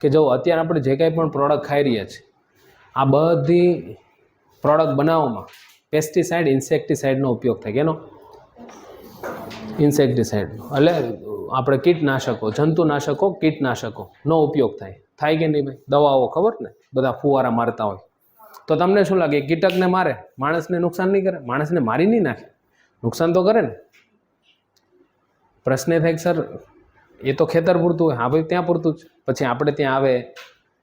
કે જો અત્યારે આપણે જે કાંઈ પણ પ્રોડક્ટ ખાઈ રહ્યા છીએ, આ બધી પ્રોડક્ટ બનાવવામાં પેસ્ટિસાઇડ ઇન્સેક્ટિસાઇડનો ઉપયોગ થાય કેનો? ઇન્સેક્ટિસાઇડનો એટલે આપણે કીટનાશકો, જંતુનાશકો કીટનાશકોનો ઉપયોગ થાય. થાય કે નહીં ભાઈ? દવાઓ ખબર ને? બધા ફુવારા મારતા હોય. તો તમને શું લાગે? કીટકને મારે? માણસને નુકસાન નહીં કરે? માણસને મારી નહીં નાખે? નુકસાન તો કરે ને? પ્રશ્ન થાય સર એ તો ખેતર પૂરતું હોય. હા ભાઈ, ત્યાં પૂરતું જ. પછી આપણે ત્યાં આવે,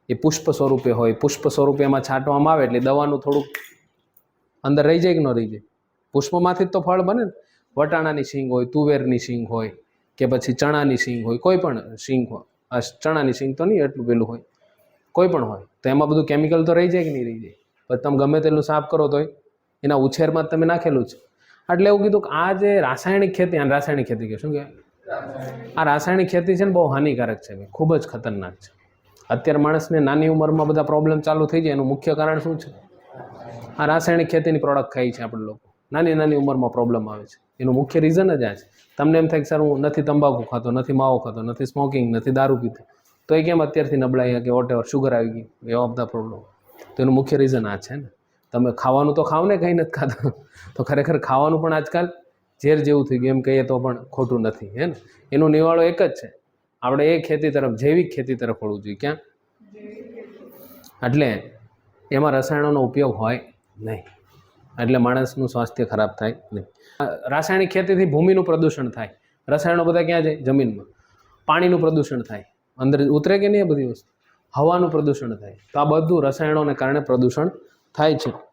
એ પુષ્પ સ્વરૂપે હોય. પુષ્પ સ્વરૂપે એમાં છાંટવામાં આવે એટલે દવાનું થોડુંક અંદર રહી જાય કે ન રહી જાય? પુષ્પમાંથી જ તો ફળ બને ને. વટાણાની શીંગ હોય, તુવેરની શીંગ હોય, કે પછી ચણાની શીંગ હોય, કોઈ પણ શીંગ હોય. ચણાની શીંગ તો નહીં એટલું પેલું હોય. કોઈ પણ હોય. તો એમાં બધું કેમિકલ તો રહી જાય કે નહીં રહી જાય? પછી તમે ગમે તેટલું સાફ કરો તોય એના ઉછેરમાં તમે નાખેલું છે એટલે એવું કીધું કે આ જે રાસાયણિક ખેતી રાસાયણિક ખેતી કે શું કે આ રાસાયણિક ખેતી છે ને બહુ હાનિકારક છે ભાઈ. ખૂબ જ ખતરનાક છે. અત્યારે માણસને નાની ઉંમરમાં બધા પ્રોબ્લેમ ચાલુ થઈ જાય, એનું મુખ્ય કારણ શું છે? આ રાસાયણિક ખેતીની પ્રોડક્ટ ખાઈ છે આપણે લોકો. નાની નાની ઉંમરમાં પ્રોબ્લેમ આવે છે. એનું મુખ્ય રીઝન જ આ છે. તમને એમ થાય કે, સર, હું નથી તંબાકુ ખાતો, નથી માવો ખાતો, નથી સ્મોકિંગ નથી દારૂ પીતો. તો એ કેમ અત્યારથી નબળાઈ કે વોટ એવર શુગર આવી ગઈ? એવા બધા પ્રોબ્લેમ તો એનું મુખ્ય રીઝન આ છે ને. તમે ખાવાનું તો ખાવ ને, કંઈ નથી ખાતા. તો ખરેખર ખાવાનું પણ આજકાલ ઝેર જેવું થઈ ગયું, એમ કહીએ તો પણ ખોટું નથી, હે ને? એનું નિવાળો એક જ છે. આપણે એ ખેતી તરફ, જૈવિક ખેતી તરફ વળવું જોઈએ, ક્યાં? એટલે એમાં રસાયણોનો ઉપયોગ હોય નહીં. એટલે માણસનું સ્વાસ્થ્ય ખરાબ થાય નહીં. રાસાયણિક ખેતીથી ભૂમિનું પ્રદૂષણ થાય. રસાયણો બધા ક્યાં જાય જમીનમાં. પાણીનું પ્રદૂષણ થાય. અંદર ઉતરે કે નહીં બધી વસ્તુ? હવાનું પ્રદૂષણ થાય. તો આ બધું રસાયણોને કારણે પ્રદૂષણ થાય છે.